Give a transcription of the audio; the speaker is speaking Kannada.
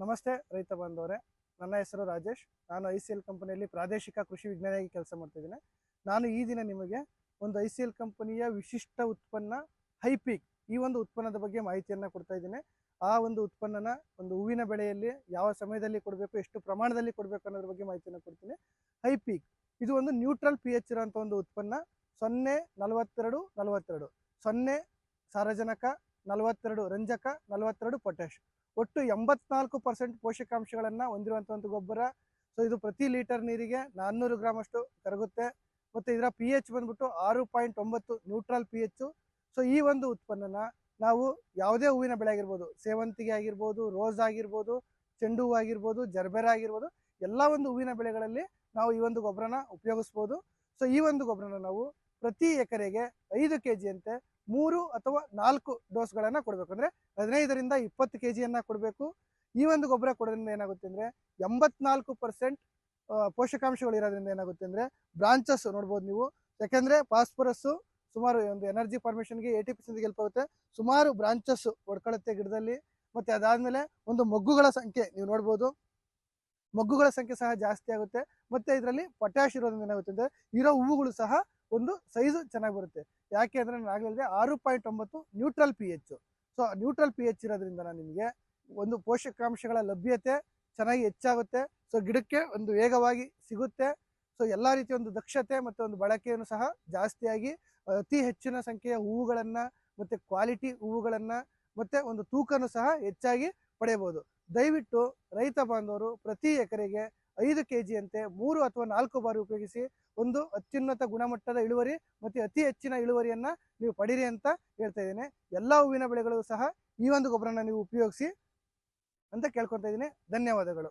ನಮಸ್ತೆ, ರೈತ ಬಾಂಧವರೇ. ನನ್ನ ಹೆಸರು ರಾಜೇಶ್. ನಾನು ಐ ಸಿ ಎಲ್ ಕಂಪನಿಯಲ್ಲಿ ಪ್ರಾದೇಶಿಕ ಕೃಷಿ ವಿಜ್ಞಾನಿಯಾಗಿ ಕೆಲಸ ಮಾಡ್ತಿದ್ದೀನಿ. ನಾನು ಈ ದಿನ ನಿಮಗೆ ಒಂದು ಐ ಸಿ ಎಲ್ ಕಂಪನಿಯ ವಿಶಿಷ್ಟ ಉತ್ಪನ್ನ ಹೈಪಿಕ್, ಈ ಒಂದು ಉತ್ಪನ್ನದ ಬಗ್ಗೆ ಮಾಹಿತಿಯನ್ನು ಕೊಡ್ತಾ ಇದ್ದೀನಿ. ಆ ಒಂದು ಉತ್ಪನ್ನನ ಒಂದು ಹೂವಿನ ಬೆಳೆಯಲ್ಲಿ ಯಾವ ಸಮಯದಲ್ಲಿ ಕೊಡಬೇಕು, ಎಷ್ಟು ಪ್ರಮಾಣದಲ್ಲಿ ಕೊಡಬೇಕು ಅನ್ನೋದ್ರ ಬಗ್ಗೆ ಮಾಹಿತಿಯನ್ನು ಕೊಡ್ತೀನಿ. ಹೈಪಿಕ್, ಇದು ಒಂದು ನ್ಯೂಟ್ರಲ್ ಪಿ ಎಚ್ ಇರೋಂಥ ಒಂದು ಉತ್ಪನ್ನ. ಸೊನ್ನೆ, ನಲವತ್ತೆರಡು ನಲವತ್ತೆರಡು. ಸೊನ್ನೆ, ಸಾರಜನಕ, ನಲವತ್ತೆರಡು ರಂಜಕ, ನಲವತ್ತೆರಡು ಪೊಟ್ಯಾಶ್ ಒಟ್ಟು ಎಂಬತ್ನಾಲ್ಕು ಪರ್ಸೆಂಟ್ ಪೋಷಕಾಂಶಗಳನ್ನು ಹೊಂದಿರುವಂಥ ಒಂದು ಗೊಬ್ಬರ. ಸೊ ಇದು ಪ್ರತಿ ಲೀಟರ್ ನೀರಿಗೆ ನಾನ್ನೂರು ಗ್ರಾಮ್ ಅಷ್ಟು ಕರಗುತ್ತೆ. ಮತ್ತು ಇದರ ಪಿ ಎಚ್ ಬಂದ್ಬಿಟ್ಟು ಆರು ಪಾಯಿಂಟ್ ಒಂಬತ್ತು ನ್ಯೂಟ್ರಲ್ ಪಿ ಎಚ್ ಸೊ ಈ ಒಂದು ಉತ್ಪನ್ನನ ನಾವು ಯಾವುದೇ ಹೂವಿನ ಬೆಳೆ ಆಗಿರ್ಬೋದು, ಸೇವಂತಿಗೆ ಆಗಿರ್ಬೋದು ರೋಸ್ ಆಗಿರ್ಬೋದು, ಚೆಂಡು ಹೂ ಆಗಿರ್ಬೋದು, ಜರ್ಬೆರ ಆಗಿರ್ಬೋದು, ಎಲ್ಲ ಒಂದು ಹೂವಿನ ಬೆಳೆಗಳಲ್ಲಿ ನಾವು ಈ ಒಂದು ಗೊಬ್ಬರನ ಉಪಯೋಗಿಸ್ಬೋದು. ಸೊ ಈ ಒಂದು ಗೊಬ್ಬರನ ನಾವು ಪ್ರತಿ ಎಕರೆಗೆ ಐದು ಕೆ ಜಿಯಂತೆ ಮೂರು ಅಥವಾ ನಾಲ್ಕು ಡೋಸ್ಗಳನ್ನು ಕೊಡಬೇಕು. ಅಂದರೆ ಹದಿನೈದರಿಂದ ಇಪ್ಪತ್ತು ಕೆ ಜಿಯನ್ನು ಕೊಡಬೇಕು. ಈ ಒಂದು ಗೊಬ್ಬರ ಕೊಡೋದ್ರಿಂದ ಏನಾಗುತ್ತೆ ಅಂದರೆ ಎಂಬತ್ನಾಲ್ಕು ಪರ್ಸೆಂಟ್ ಪೋಷಕಾಂಶಗಳು ಇರೋದ್ರಿಂದ ಏನಾಗುತ್ತೆ ಅಂದರೆ ಬ್ರಾಂಚಸ್ ನೋಡ್ಬೋದು ನೀವು. ಯಾಕೆಂದರೆ ಫಾಸ್ಫರಸ್ಸು ಸುಮಾರು ಒಂದು ಎನರ್ಜಿ ಫಾರ್ಮೇಷನ್ಗೆ ಏಯ್ಟಿ ಪರ್ಸೆಂಟ್ಗೆ ಹೆಲ್ಪ್ ಆಗುತ್ತೆ. ಸುಮಾರು ಬ್ರಾಂಚಸ್ಸು ಹೊಡ್ಕೊಳತ್ತೆ ಗಿಡದಲ್ಲಿ. ಮತ್ತು ಅದಾದಮೇಲೆ ಒಂದು ಮೊಗ್ಗುಗಳ ಸಂಖ್ಯೆ ನೀವು ನೋಡ್ಬೋದು. ಮೊಗ್ಗುಗಳ ಸಂಖ್ಯೆ ಸಹ ಜಾಸ್ತಿ ಆಗುತ್ತೆ. ಮತ್ತು ಇದರಲ್ಲಿ ಪೊಟ್ಯಾಶ್ ಇರೋದ್ರಿಂದ ಏನಾಗುತ್ತೆ ಅಂದರೆ ಇರೋ ಹೂವುಗಳು ಸಹ ಒಂದು ಸೈಜು ಚೆನ್ನಾಗಿ ಬರುತ್ತೆ. ಯಾಕೆ ಅಂದರೆ ನಾನು ಆಗಲಿದೆ ಆರು ಪಾಯಿಂಟ್ ಒಂಬತ್ತು neutral P H so neutral P H ಇರೋದ್ರಿಂದ ನಾನು ನಿಮಗೆ ಒಂದು ಪೋಷಕಾಂಶಗಳ ಲಭ್ಯತೆ ಚೆನ್ನಾಗಿ ಹೆಚ್ಚಾಗುತ್ತೆ. ಸೊ ಗಿಡಕ್ಕೆ ಒಂದು ವೇಗವಾಗಿ ಸಿಗುತ್ತೆ. ಸೊ ಎಲ್ಲ ರೀತಿಯ ಒಂದು ದಕ್ಷತೆ ಮತ್ತು ಒಂದು ಬಳಕೆಯನ್ನು ಸಹ ಜಾಸ್ತಿಯಾಗಿ ಅತಿ ಹೆಚ್ಚಿನ ಸಂಖ್ಯೆಯ ಹೂವುಗಳನ್ನು ಮತ್ತು ಕ್ವಾಲಿಟಿ ಹೂವುಗಳನ್ನು ಮತ್ತು ಒಂದು ತೂಕನೂ ಸಹ ಹೆಚ್ಚಾಗಿ ಪಡೆಯಬಹುದು. ದಯವಿಟ್ಟು ರೈತ ಬಾಂಧವರು ಪ್ರತಿ ಎಕರೆಗೆ ಐದು ಕೆ ಜಿಯಂತೆ ಮೂರು ಅಥವಾ ನಾಲ್ಕು ಬಾರಿ ಉಪಯೋಗಿಸಿ ಒಂದು ಅತ್ಯುನ್ನತ ಗುಣಮಟ್ಟದ ಇಳುವರಿ ಮತ್ತು ಅತಿ ಹೆಚ್ಚಿನ ಇಳುವರಿಯನ್ನು ನೀವು ಪಡೀರಿ ಅಂತ ಹೇಳ್ತಾ ಇದ್ದೇನೆ. ಎಲ್ಲ ಹೂವಿನ ಬೆಳೆಗಳು ಸಹ ಈ ಒಂದು ಗೊಬ್ಬರನ ನೀವು ಉಪಯೋಗಿಸಿ ಅಂತ ಕೇಳ್ಕೊತಾ ಇದ್ದೀನಿ. ಧನ್ಯವಾದಗಳು.